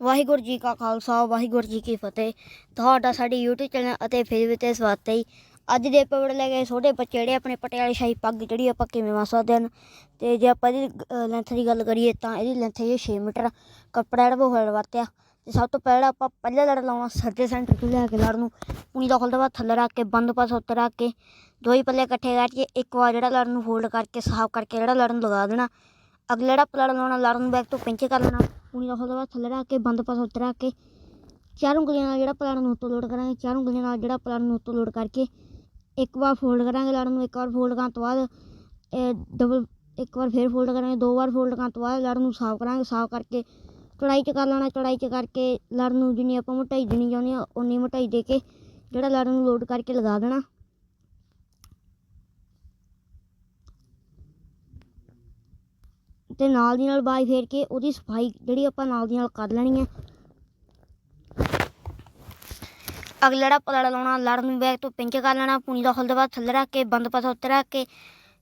ਵਾਹਿਗੁਰੂ ਜੀ ਕਾ ਖਾਲਸਾ, ਵਾਹਿਗੁਰੂ ਜੀ ਕੀ ਫਤਿਹ। ਤੁਹਾਡਾ ਸਾਡੇ YouTube ਚੈਨਲ ਅਤੇ ਫੇਸਬੁੱਕ ਤੇ ਸਵਾਗਤ ਹੈ ਜੀ। ਅੱਜ ਦੇ ਆਪਾਂ ਵੀਡੀਓ ਲੈ ਕੇ ਛੋਟੇ ਬੱਚੇ ਜਿਹੜੇ ਆਪਣੇ ਪਟਿਆਲੇ ਸ਼ਾਹੀ ਪੱਗ ਜਿਹੜੀ ਆਪਾਂ ਕਿਵੇਂ ਵਾ ਸਕਦੇ ਹਨ। ਤੇ ਜੇ ਆਪਾਂ ਇਹਦੀ ਲੈਂਥ ਦੀ ਗੱਲ ਕਰੀਏ ਤਾਂ ਇਹਦੀ ਲੈਂਥ ਹੈ 6 ਮੀਟਰ। ਕੱਪੜਾ ਜਿਹੜਾ ਬਹੁਤ ਵਰਤਿਆ। ਤੇ ਸਭ ਤੋਂ ਪਹਿਲਾਂ ਆਪਾਂ ਪਹਿਲਾ ਲੜ ਲਾਉਣਾ ਸਰਦੇ ਸੈਂਟਰ ਤੋਂ ਲੈ ਕੇ ਲੜ ਨੂੰ। ਪੂਣੀ ਦਾ ਖੁੱਲਦਾ ਬਾਅਦ ਥੱਲੇ ਰੱਖ ਕੇ, ਬੰਦ ਪਾਸ ਉੱਤੇ ਰੱਖ ਕੇ, ਦੋ ਹੀ ਪੱਲੇ ਇਕੱਠੇ ਕਰਕੇ ਇੱਕ ਵਾਰ ਜਿਹੜਾ ਲੜ ਨੂੰ ਫੋਲਡ ਕਰਕੇ, ਸਾਫ਼ ਕਰਕੇ ਜਿਹੜਾ ਲੜ ਨੂੰ ਲਗਾ ਦੇਣਾ। ਅਗਲਾ ਜਿਹੜਾ ਪਲੜ ਲਾਉਣਾ ਲੜ ਨੂੰ ਬੈਕ ਤੋਂ ਪਿੰਚ ਕਰ ਲੈਣਾ। ਪੂਣੀ ਦਾ ਖੁੱਲਦਾ ਬਾਅਦ ਥੱਲੇ ਰੱਖ ਕੇ, ਬੰਦ ਪਾਸ ਉੱਤੇ ਰੱਖ ਕੇ, ਚਾਰ ਉਂਗਲੀਆਂ ਨਾਲ ਜਿਹੜਾ ਪਲੜ ਨੂੰ ਉੱਤੋਂ ਲੋਡ ਕਰਾਂਗੇ, ਚਾਰ ਉਂਗਲੀਆਂ ਨਾਲ ਜਿਹੜਾ ਪਲੜ ਨੂੰ ਉੱਤੋਂ ਲੋਡ ਕਰਕੇ ਇੱਕ ਵਾਰ ਫੋਲਡ ਕਰਾਂਗੇ ਲੜ ਨੂੰ, ਇੱਕ ਵਾਰ ਫੋਲਡ ਕਰਨ ਤੋਂ ਬਾਅਦ, ਇਹ ਡਬਲ ਇੱਕ ਵਾਰ ਫੇਰ ਫੋਲਡ ਕਰਾਂਗੇ, ਦੋ ਵਾਰ ਫੋਲਡ ਕਰਨ ਤੋਂ ਬਾਅਦ ਲੜ ਨੂੰ ਸਾਫ਼ ਕਰਾਂਗੇ, ਸਾਫ਼ ਕਰਕੇ ਚੜਾਈ ਚ ਕਰ ਲੈਣਾ, ਚੜਾਈ ਚ ਕਰਕੇ ਲੜ ਨੂੰ ਜਿੰਨੀ ਆਪਾਂ ਮੋਟਾਈ ਦੇਣੀ ਚਾਹੁੰਦੇ ਹਾਂ ਉਨੀ ਮੋਟਾਈ ਦੇ ਕੇ ਜਿਹੜਾ ਲੜ ਨੂੰ ਲੋਡ ਕਰਕੇ ਲਗਾ ਦੇਣਾ। ਤੇ ਨਾਲ ਦੀ ਨਾਲ ਬਾਈ ਫੇਰ ਕੇ ਉਹਦੀ ਸਫ਼ਾਈ ਜਿਹੜੀ ਆਪਾਂ ਨਾਲ ਦੀ ਨਾਲ ਕਰ ਲੈਣੀ ਹੈ ਅਗਲਾ ਜਿਹੜਾ ਪਲੜਾ ਲਾਉਣਾ ਲੜ ਨੂੰ ਬੈਗ ਤੋਂ ਪਿੰਚ ਕਰ ਲੈਣਾ, ਪੂਣੀ ਦਾ ਖੁੱਲਦਾ ਬਾਅਦ ਥੱਲੇ ਰੱਖ ਕੇ, ਬੰਦ ਪਾਸਾ ਉੱਤੇ ਰੱਖ ਕੇ,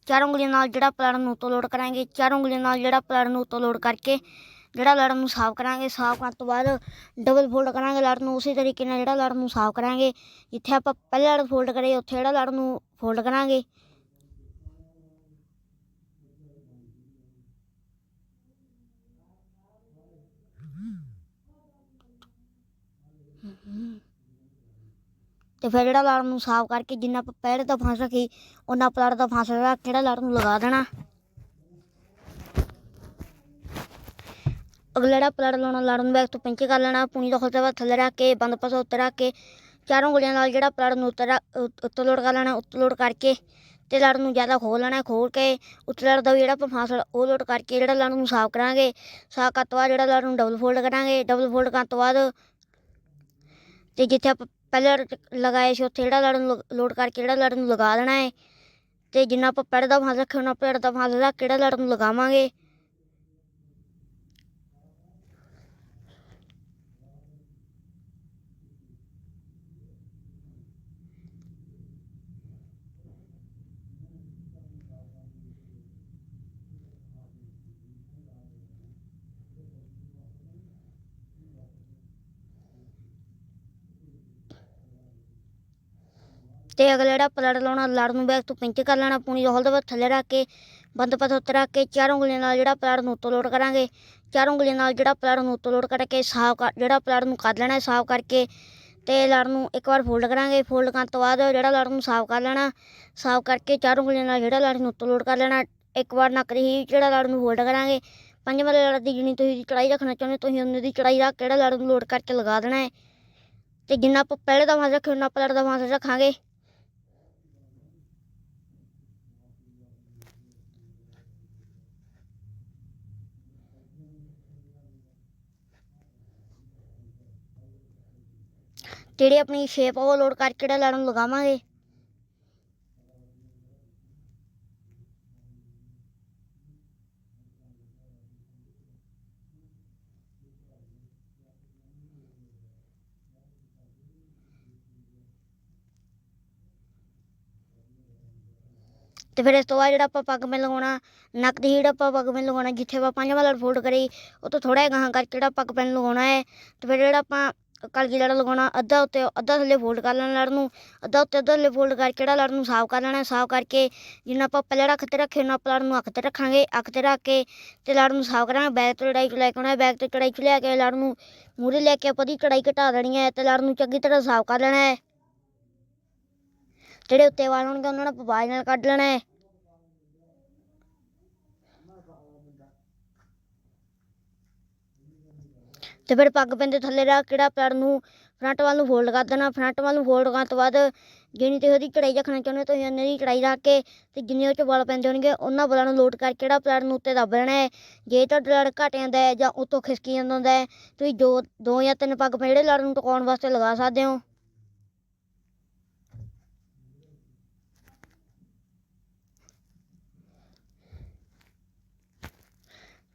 ਚਾਰ ਉਂਗਲੀਆਂ ਨਾਲ ਜਿਹੜਾ ਪਲੜ ਨੂੰ ਉੱਤੋਂ ਲੋਡ ਕਰਾਂਗੇ, ਚਾਰ ਉਂਗਲੀਆਂ ਨਾਲ ਜਿਹੜਾ ਪਲੜ ਨੂੰ ਉੱਤੋਂ ਲੋਡ ਕਰਕੇ ਜਿਹੜਾ ਲੜ ਨੂੰ ਸਾਫ਼ ਕਰਾਂਗੇ, ਸਾਫ਼ ਕਰਨ ਤੋਂ ਬਾਅਦ ਡਬਲ ਫੋਲਡ ਕਰਾਂਗੇ ਲੜ ਨੂੰ, ਉਸੇ ਤਰੀਕੇ ਨਾਲ ਜਿਹੜਾ ਲੜ ਨੂੰ ਸਾਫ਼ ਕਰਾਂਗੇ, ਜਿੱਥੇ ਆਪਾਂ ਪਹਿਲੇ ਲੜ ਫੋਲਡ ਕਰੇ, ਉੱਥੇ ਜਿਹੜਾ ਲੜ ਨੂੰ ਫੋਲਡ ਕਰਾਂਗੇ। ਤੇ ਫਿਰ ਜਿਹੜਾ ਲੜ ਨੂੰ ਸਾਫ਼ ਕਰਕੇ ਜਿੰਨਾ ਆਪਾਂ ਪਹਿਲੇ ਦਾ ਫਾਂਸ ਰੱਖੀ, ਉਹਨਾਂ ਪਲੜ ਦਾ ਫਾਂਸ ਰੱਖ ਕੇ ਲੜ ਨੂੰ ਲਗਾ ਦੇਣਾ? ਅਗਲਾ ਜਿਹੜਾ ਪਲੜ ਲਾਉਣਾ ਲੜ ਨੂੰ ਬੈਕ ਤੋਂ ਪਿੰਚ ਕਰ ਲੈਣਾ, ਪੂਣੀ ਦਾ ਖੁੱਲਦਾ ਥੱਲੇ ਰੱਖ ਕੇ, ਬੰਦ ਪਾਸਾ ਉੱਤੇ ਰੱਖ ਕੇ, ਚਾਰੋਂ ਗੋਲੀਆਂ ਨਾਲ ਜਿਹੜਾ ਪਲੜ ਨੂੰ ਉੱਤੇ ਰੱਖ- ਉ- ਉੱਤੇ ਲੋਡ ਕਰ ਲੈਣਾ, ਉੱਤੇ ਲੋਡ ਕਰਕੇ ਤੇ ਲੜ ਨੂੰ ਜ਼ਿਆਦਾ ਖੋਲ ਲੈਣਾ ਖੋਲ ਕੇ ਉੱਤੇ ਲੜ ਦਾ ਵੀ ਜਿਹੜਾ ਆਪਾਂ ਫਾਂਸ ਉਹ ਲੋਡ ਕਰਕੇ ਜਿਹੜਾ ਲੜ ਨੂੰ ਸਾਫ਼ ਕਰਾਂਗੇ, ਸਾਫ਼ ਕਰਨ ਤੋਂ ਬਾਅਦ ਜਿਹੜਾ ਲੜ ਨੂੰ ਡਬਲ ਫੋਲਡ ਕਰਾਂਗੇ ਡਬਲ ਫੋਲਡ ਕਰਨ ਤੋਂ ਬਾਅਦ ਤੇ ਜਿੱਥੇ ਆਪਾਂ ਪਹਿਲੇ ਲੜ ਲਗਾਏ ਸੀ ਉੱਥੇ ਜਿਹੜਾ ਲੜ ਨੂੰ ਲੋਡ ਕਰਕੇ ਜਿਹੜਾ ਲੜ ਨੂੰ ਲਗਾ ਦੇਣਾ ਹੈ ਤੇ ਜਿੰਨਾ ਆਪਾਂ ਪੈੜ ਦਾ ਫਾਂਸ ਰੱਖਿਆ, ਉਹਨਾਂ ਪੈੜ ਦਾ ਫਾਂਸ ਰੱਖ ਕੇ ਜਿਹੜਾ ਲੜ ਨੂੰ ਲਗਾਵਾਂਗੇ। ਤੇ ਅਗਲਾ ਜਿਹੜਾ ਪਲੜ ਲਾਉਣਾ ਲੜ ਨੂੰ ਬੈਕ ਤੋਂ ਪਿੰਚ ਕਰ ਲੈਣਾ, ਪੂਣੀ ਦਾ ਦੇ ਬਾਅਦ ਥੱਲੇ ਰੱਖ ਕੇ, ਬੰਦ ਪਾਸਾ ਉੱਤੇ ਰੱਖ ਕੇ, ਚਾਰ ਉਂਗਲੀਆਂ ਨਾਲ ਜਿਹੜਾ ਪਲੜ ਨੂੰ ਉੱਤੋਂ ਲੋਡ ਕਰਾਂਗੇ। ਚਾਰ ਉਂਗਲੀਆਂ ਨਾਲ ਜਿਹੜਾ ਪਲੜ ਨੂੰ ਉੱਤੋਂ ਲੋਡ ਕਰਕੇ, ਸਾਫ਼ ਕਰ, ਜਿਹੜਾ ਪਲੜ ਨੂੰ ਕਰ ਲੈਣਾ ਸਾਫ਼ ਕਰਕੇ ਤੇ ਲੜ ਨੂੰ ਇੱਕ ਵਾਰ ਫੋਲਡ ਕਰਾਂਗੇ। ਫੋਲਡ ਕਰਨ ਤੋਂ ਬਾਅਦ ਜਿਹੜਾ ਲੜ ਨੂੰ ਸਾਫ਼ ਕਰ ਲੈਣਾ, ਸਾਫ਼ ਕਰਕੇ ਚਾਰ ਉਂਗਲੀਆਂ ਨਾਲ ਜਿਹੜਾ ਲੜ ਨੂੰ ਉੱਤੋਂ ਲੋਡ ਕਰ ਲੈਣਾ, ਇੱਕ ਵਾਰ ਨੱਕ ਦੀ ਜਿਹੜਾ ਲੜ ਨੂੰ ਫੋਲਡ ਕਰਾਂਗੇ। ਪੰਜ ਪੰਜਵਾਂ ਲੜ ਦੀ ਜਿੰਨੀ ਤੁਸੀਂ ਚੜਾਈ ਰੱਖਣਾ ਚਾਹੁੰਦੇ ਤੁਸੀਂ ਉਨੀ ਦੀ ਚੜਾਈ ਰੱਖ ਕਿਹੜਾ ਲੜ ਨੂੰ ਲੋਡ ਕਰਕੇ ਲਗਾ ਦੇਣਾ ਹੈ। ਤੇ ਜਿੰਨਾ ਆਪਾਂ ਪਹਿਲੇ ਦਾ ਫਾਂਸ ਰੱਖਿਆ ਉਹਨਾਂ ਆਪਾਂ ਲੜ ਦਾ ਵਾਂਸ ਰੱਖਾਂਗੇ। ਜਿਹੜੀ ਆਪਣੀ ਸ਼ੇਪ ਉਹ ਲੋਡ ਕਰਕੇ ਜਿਹੜਾ ਲੈਣ ਨੂੰ ਲਗਾਵਾਂਗੇ। ਤੇ ਫਿਰ ਇਸ ਤੋਂ ਬਾਅਦ ਜਿਹੜਾ ਆਪਾਂ ਪੱਗ ਮੈਂ ਲਗਾਉਣਾ, ਨੱਕ ਦੀ ਜਿਹੜਾ ਆਪਾਂ ਪੱਗ ਮੈਂ ਲਗਾਉਣਾ, ਜਿੱਥੇ ਆਪਾਂ ਪੰਜਵਾਂ ਲੜ ਫੋਲਡ ਕਰੀ, ਉਹ ਤੋਂ ਥੋੜਾ ਜਿਹਾ ਗਾਹਾਂ ਕਰਕੇ ਜਿਹੜਾ ਪੱਗ ਪੈਨ ਲਗਾਉਣਾ ਹੈ। ਤੇ ਫਿਰ ਜਿਹੜਾ ਆਪਾਂ ਕਲਗੀ ਲੜ ਲਗਾਉਣਾ, ਅੱਧਾ ਉੱਤੇ ਅੱਧਾ ਥੱਲੇ ਫੋਲਡ ਕਰ ਲੈਣਾ ਲੜ ਨੂੰ, ਅੱਧਾ ਉੱਤੇ ਅੱਧਾ ਥੱਲੇ ਫੋਲਡ ਕਰਕੇ ਜਿਹੜਾ ਲੜ ਨੂੰ ਸਾਫ਼ ਕਰ ਲੈਣਾ, ਸਾਫ਼ ਕਰਕੇ ਜਿੰਨਾ ਆਪਾਂ ਪਹਿਲੇ ਰੱਖ ਤੇ ਰੱਖੇ, ਉਹਨਾਂ ਆਪਾਂ ਲੜ ਨੂੰ ਅੱਖ ਤੇ ਰੱਖਾਂਗੇ, ਅੱਖ ਤੇ ਰੱਖ ਕੇ ਤੇ ਲੜ ਨੂੰ ਸਾਫ਼ ਕਰਾਂਗੇ ਬੈਗ ਤੋਂ ਲੜਾਈ ਚ ਲੈ ਕੇ ਆਉਣਾ ਬੈਗ ਤੋਂ ਚੜਾਈ ਚ ਲਿਆ ਕੇ ਲੜ ਨੂੰ ਮੂਹਰੇ ਲੈ ਕੇ ਆਪਾਂ ਦੀ ਚੜਾਈ ਘਟਾ ਦੇਣੀ ਹੈ ਤੇ ਲੜ ਨੂੰ ਚੰਗੀ ਤਰ੍ਹਾਂ ਸਾਫ਼ ਕਰ ਲੈਣਾ ਹੈ। ਜਿਹੜੇ ਉੱਤੇ ਵਾਲ ਹੋਣਗੇ, ਉਹਨਾਂ ਨੂੰ ਆਪਾਂ ਬਾਜ ਨਾਲ ਕੱਢ ਲੈਣਾ ਹੈ। ਤੇ ਫਿਰ ਪੱਗ ਪੈਂਦੇ ਥੱਲੇ ਰੱਖ ਕਿਹੜਾ ਪੈਰ ਨੂੰ ਫਰੰਟ ਵੱਲ ਨੂੰ ਫੋਲਡ ਕਰ ਦੇਣਾ। ਫਰੰਟ ਵੱਲ ਨੂੰ ਫੋਲਡ ਕਰਨ ਤੋਂ ਬਾਅਦ ਜਿੰਨੀ ਤੁਸੀਂ ਉਹਦੀ ਚੜਾਈ ਰੱਖਣਾ ਚਾਹੁੰਦੇ ਹੋ, ਤੁਸੀਂ ਉਹਨਾਂ ਦੀ ਚੜਾਈ ਰੱਖ ਕੇ ਤੇ ਜਿੰਨੇ ਉਹ 'ਚ ਬਲ ਪੈਂਦੇ ਹੋਣਗੇ, ਉਹਨਾਂ ਬਲਾਂ ਨੂੰ ਲੋਡ ਕਰਕੇ ਕਿਹੜਾ ਪੈਰ ਨੂੰ ਉੱਤੇ ਦੱਬ ਦੇਣਾ ਹੈ। ਜੇ ਤੁਹਾਡਾ ਲੜ ਘਟ ਜਾਂਦਾ ਹੈ ਜਾਂ ਉੱਤੋਂ ਖਿਸਕੀ ਜਾਂਦਾ ਹੁੰਦਾ ਹੈ, ਤੁਸੀਂ ਦੋ ਦੋ ਜਾਂ ਤਿੰਨ ਪੱਗ ਪੈ ਜਿਹੜੇ ਲੜ ਨੂੰ ਟਿਕਾਉਣ ਵਾਸਤੇ ਲਗਾ ਸਕਦੇ ਹੋ।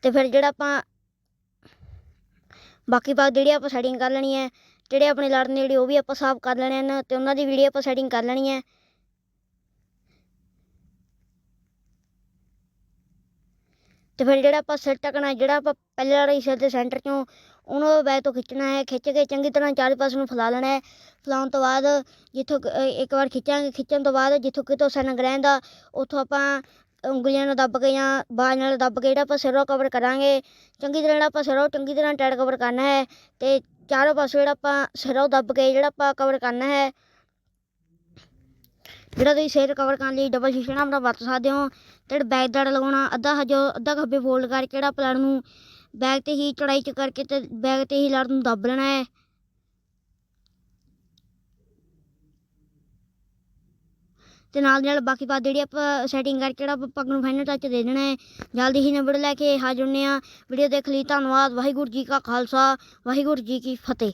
ਤੇ ਫਿਰ ਜਿਹੜਾ ਆਪਾਂ ਬਾਕੀ ਬਾਅਦ ਜਿਹੜੀ ਆਪਾਂ ਸੈਟਿੰਗ ਕਰ ਲੈਣੀ ਹੈ, ਜਿਹੜੇ ਆਪਣੇ ਲੜ ਨੇ ਜਿਹੜੇ ਉਹ ਵੀ ਆਪਾਂ ਸਾਫ਼ ਕਰ ਲੈਣੇ ਹਨ ਤੇ ਉਹਨਾਂ ਦੀ ਵੀਡੀਓ ਆਪਾਂ ਸੈਟਿੰਗ ਕਰ ਲੈਣੀ ਹੈ। ਤੇ ਫਿਰ ਜਿਹੜਾ ਆਪਾਂ ਸਿਰ ਟਕਣਾ, ਜਿਹੜਾ ਆਪਾਂ ਪਹਿਲੇ ਵਾਲੇ ਸਿਰ ਦੇ ਸੈਂਟਰ ਚੋਂ ਉਹਨੂੰ ਬੈਗ ਤੋਂ ਖਿੱਚਣਾ ਹੈ, ਖਿੱਚ ਕੇ ਚੰਗੀ ਤਰ੍ਹਾਂ ਚਾਰੇ ਪਾਸੇ ਨੂੰ ਫੈਲਾ ਲੈਣਾ ਹੈ। ਫੈਲਾਉਣ ਤੋਂ ਬਾਅਦ ਜਿੱਥੋਂ ਇੱਕ ਵਾਰ ਖਿੱਚਾਂਗੇ, ਖਿੱਚਣ ਤੋਂ ਬਾਅਦ ਜਿੱਥੋਂ ਕਿਤੋਂ ਸੈਨ ਗ੍ਰਹਿਣ ਦਾ ਉੱਥੋਂ ਆਪਾਂ ਉਂਗਲੀਆਂ ਨਾਲ ਦੱਬ ਕੇ ਜਾਂ ਬਾਜ ਨਾਲ ਦੱਬ ਕੇ ਜਿਹੜਾ ਆਪਾਂ ਸਿਰੋਂ ਕਵਰ ਕਰਾਂਗੇ, ਚੰਗੀ ਤਰ੍ਹਾਂ ਜਿਹੜਾ ਆਪਾਂ ਸਿਰੋਂ, ਚੰਗੀ ਤਰ੍ਹਾਂ ਟਾਈਟ ਕਵਰ ਕਰਨਾ ਹੈ ਤੇ ਚਾਰੋਂ ਪਾਸੇ ਜਿਹੜਾ ਆਪਾਂ ਸਿਰੋਂ ਦੱਬ ਕੇ ਜਿਹੜਾ ਆਪਾਂ ਕਵਰ ਕਰਨਾ ਹੈ, ਜਿਹੜਾ ਤੁਸੀਂ ਸਿਰ ਕਵਰ ਕਰਨ ਲਈ ਡਬਲ ਸ਼ੀਸ਼ੇ ਨਾਲ ਆਪਣਾ ਵਰਤ ਸਕਦੇ ਹੋ ਤੇ ਜਿਹੜਾ ਬੈਕ ਦੜ ਲਗਾਉਣਾ, ਅੱਧਾ ਹਜੋ ਅੱਧਾ ਖੱਬੇ ਫੋਲਡ ਕਰਕੇ ਜਿਹੜਾ ਪਲੜ ਨੂੰ ਬੈਕ ਤੇ ਹੀ ਚੜਾਈ ਚ ਕਰਕੇ ਤੇ ਬੈਕ ਤੇ ਹੀ ਲੜ ਨੂੰ ਦੱਬ ਲੈਣਾ ਹੈ। ਤੇ ਨਾਲ ਦੀ ਨਾਲ ਬਾਕੀ ਬਾਤ ਜਿਹੜੀ ਆਪਾਂ ਸੈਟਿੰਗ ਕਰਕੇ ਜਿਹੜਾ ਆਪਾਂ ਪੱਗ ਨੂੰ ਫਾਈਨਲ ਟੱਚ ਦੇ ਦੇਣਾ ਹੈ, ਜਲਦੀ ਹੀ ਨੰਬਰ ਲੈ ਕੇ ਹਾਜ਼ਰ ਹੁੰਦੇ ਹਾਂ। ਵੀਡੀਓ ਦੇਖ ਲਈ, ਧੰਨਵਾਦ, ਵਾਹਿਗੁਰੂ ਜੀ ਕਾ ਖਾਲਸਾ, ਵਾਹਿਗੁਰੂ ਜੀ ਕੀ ਫਤਿਹ।